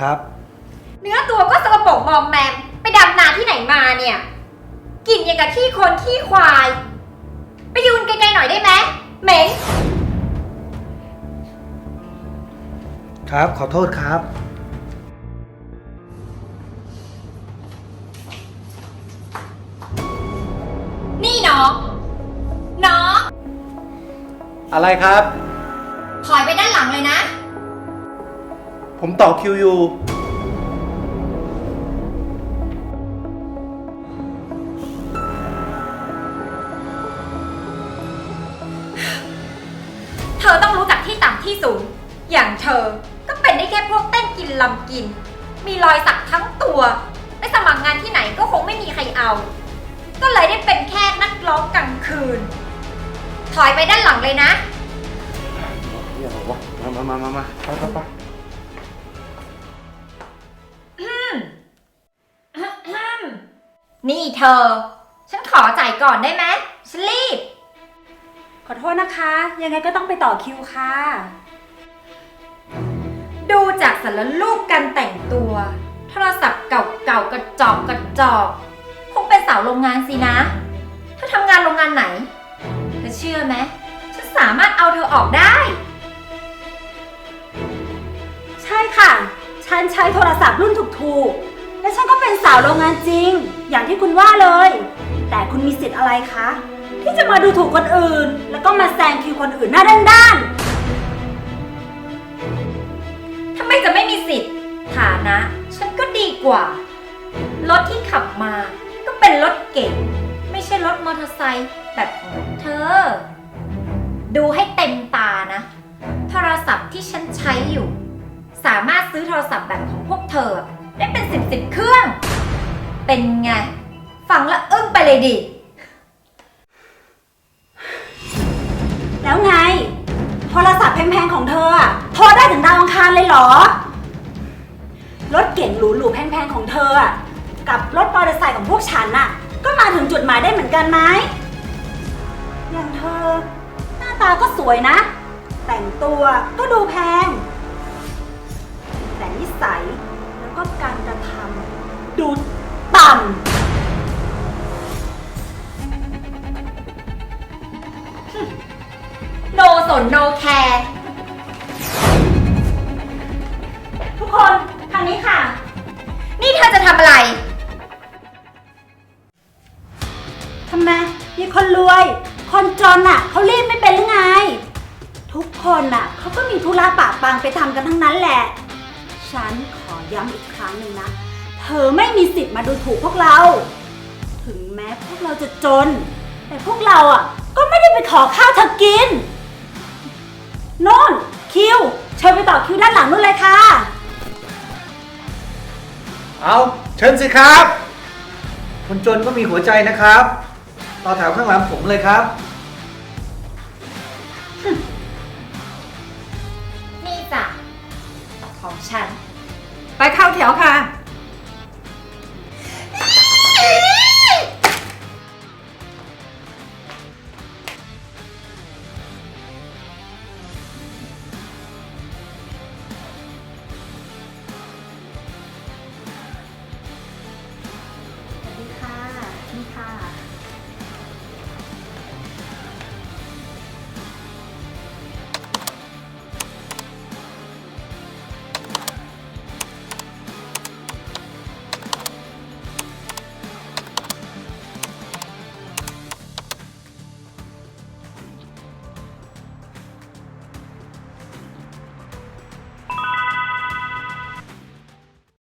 ครับ เนื้อตัวก็สกปรกมอมแมมไปดำนาที่ไหนมาเนี่ยกลิ่นอย่างกับขี้คนขี้ควาย ไปยืนไกลๆหน่อยได้ไหมเหม็นครับขอโทษครับ นี่น้องน้องอะไรครับ ถอยไปด้านหลังเลยนะ ผมต่อคิวอยู่ เธอต้องรู้จักที่ต่ำที่สูง อย่างเธอก็เป็นได้แค่พวกเต้นกินลำกิน มีรอยสักทั้งตัวไปสมัครงานที่ไหนก็คงไม่มีใครเอา ก็เลยได้เป็นแค่นักร้องกลางคืน ถอยไปด้านหลังเลยนะเดี๋ยววะมามามามามาไปไปไป นี่เธอ ฉันขอจ่ายก่อนได้ไหมฉันรีบ ขอโทษนะคะ ยังไงก็ต้องไปต่อคิวค่ะ ดูจากสารรูปการแต่งตัว โทรศัพท์เก่าๆกระจอกกระจอกคงเป็นสาวโรงงานสินะ เธอทำงานโรงงานไหน เธอเชื่อไหมฉันสามารถเอาเธอออกได้ ใช่ค่ะ ฉันใช้โทรศัพท์รุ่นถูกๆ และฉันก็เป็นสาวโรงงานจริง อย่างที่คุณว่าเลย แต่คุณมีสิทธิ์อะไรคะ ที่จะมาดูถูกคนอื่น แล้วก็มาแซงคิวคนอื่นหน้าด้านทำไมจะไม่มีสิทธิ์ ฐานะ ฉันก็ดีกว่า รถที่ขับมา ก็เป็นรถเก๋งไม่ใช่รถมอเตอร์ไซค์แบบของเธอ ดูให้เต็มตานะ โทรศัพท์ที่ฉันใช้อยู่ สามารถซื้อโทรศัพท์แบบของพวกเธอ ได้เป็นสิบสิบเครื่อง เป็นไง ฟังแล้วอึ้งไปเลยดิ แล้วไง โทรศัพท์แพงๆของเธออะโทรได้ถึงดาวอังคารเลยเหรอ รถเก๋งหรูๆแพงๆของเธออะกับรถมอเตอร์ไซค์ของพวกฉันน่ะ ก็มาถึงจุดหมายได้เหมือนกันไหมอย่างเธอ หน้าตาก็สวยนะ แต่งตัวก็ดูแพง โนสนโนแคร์ทุกคนทางนี้ค่ะ นี่เธอจะทำอะไร ทำไมมีคนรวย คนจนน่ะเขารีบไม่เป็นหรือไง ทุกคนน่ะเขาก็มีธุระปะปังไปทำกันทั้งนั้นแหละ ฉันขอย้ำอีกครั้งหนึ่งนะ เธอไม่มีสิทธิ์มาดูถูกพวกเรา ถึงแม้พวกเราจะจน แต่พวกเราอะ ก็ไม่ได้ไปขอข้าวเธอกินโน่นคิวเชิญไปต่อคิวด้านหลังนู่นเลยค่ะ เอาเชิญสิครับ คนจนก็มีหัวใจนะครับ ต่อแถวข้างหลังผมเลยครับ นี่จ้ะของฉัน ไปเข้าแถวค่ะ